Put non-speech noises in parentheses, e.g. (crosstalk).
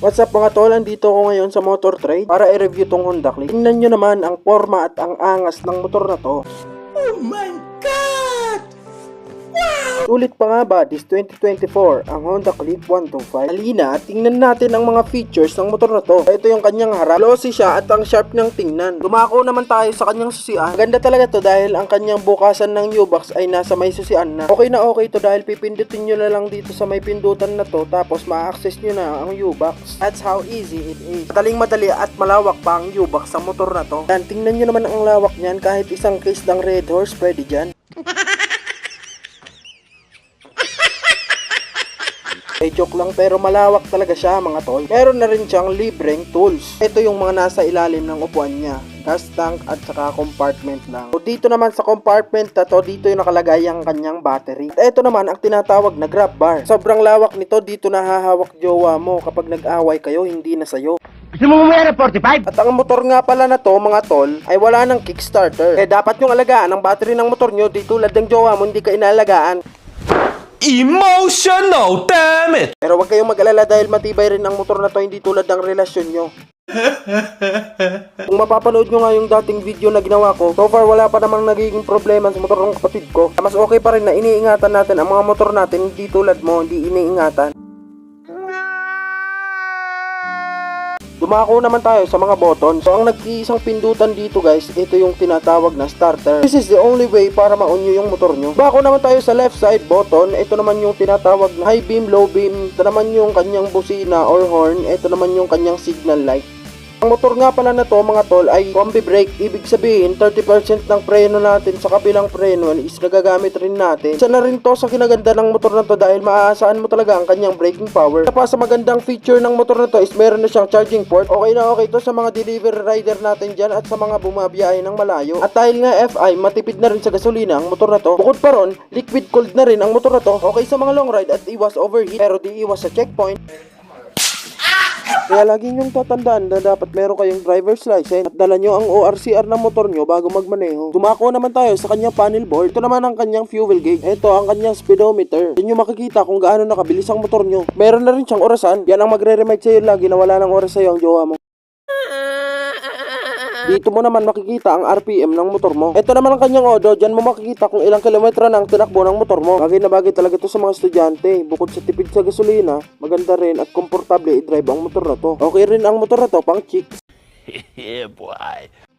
What's up mga tol, andito ako ngayon sa Motor Trade para i-review tong Honda Click. Tingnan nyo naman ang forma at ang angas ng motor na to. Oh my! Sulit pa nga ba this 2024 ang Honda Click 125? Halina at tingnan natin ang mga features ng motor na to. Ito yung kanyang harap, glossy siya at ang sharp niyang tingnan. Dumako naman tayo sa kanyang susian. Ganda talaga to dahil ang kanyang bukasan ng U-Box ay nasa may susian na. Okay na okay to dahil pipindutin nyo na lang dito sa may pindutan na to tapos ma-access nyo na ang U-Box. That's how easy it is. Madaling madali at malawak pa ang U-Box sa motor na to. Yan, tingnan nyo naman ang lawak niyan kahit isang case ng Red Horse pwede dyan. (laughs) Eh joke lang pero malawak talaga siya mga tol. Meron na rin siyang libreng tools. Ito yung mga nasa ilalim ng upuan niya. Gas tank at saka compartment lang. So dito naman sa compartment na to, dito yung nakalagay ang kanyang battery. At ito naman ang tinatawag na grab bar. Sobrang lawak nito, dito nahahawak jowa mo kapag nag-away kayo, hindi na sayo. Gusto mo bumaya ng 45? At ang motor nga pala na to mga tol ay wala ng kickstarter. Kaya dapat yung alagaan ang battery ng motor nyo di tulad ng jowa mo hindi ka inalagaan. Emotional, damn it! Pero huwag kayong mag-alala dahil matibay rin ang motor na to hindi tulad ng relasyon nyo. (laughs) Kung mapapanood nyo nga yung dating video na ginawa ko, so far wala pa namang nagiging problema sa motor ng kapatid ko. Mas okay pa rin na iniingatan natin ang mga motor natin hindi tulad mo, hindi iniingatan. Dumako naman tayo sa mga button. So ang nag-iisang pindutan dito guys, ito yung tinatawag na starter. This is the only way para ma-on yung motor nyo. Bako naman tayo sa left side button. Ito naman yung tinatawag na high beam, low beam. Ito naman yung kanyang busina or horn. Ito naman yung kanyang signal light. Ang motor nga pala na to mga tol ay combi brake. Ibig sabihin 30% ng preno natin sa kabilang preno is nagagamit rin natin. Isa na rin to sa kinaganda ng motor na to dahil maaasahan mo talaga ang kanyang braking power. Isa pa sa magandang feature ng motor na to is meron na siyang charging port. Okay na okay to sa mga delivery rider natin dyan at sa mga bumabiyahe ng malayo. At dahil nga FI matipid na rin sa gasolina ang motor na to. Bukod pa ron, liquid cooled na rin ang motor na to. Okay sa mga long ride at iwas overheat pero di iwas sa checkpoint. Kaya lagi niyong tatandaan na dapat meron kayong driver's license at dala nyo ang ORCR ng motor nyo bago magmaneho. Dumako naman tayo sa kanyang panel board. Ito naman ang kanyang fuel gauge. Ito ang kanyang speedometer. Diyan nyo makikita kung gaano nakabilis ang motor nyo. Meron na rin siyang orasan. Yan ang magre-remind sa'yo lagi na wala ng oras sa'yo ang jowa mo. Dito mo naman makikita ang RPM ng motor mo. Ito naman ang kanyang odo. Diyan mo makikita kung ilang kilometro na ang tinakbo ng motor mo. Bagay na bagay talaga ito sa mga estudyante. Bukod sa tipid sa gasolina, maganda rin at komportable i-drive ang motor na to. Okay rin ang motor na to pang chicks. (laughs) Boy.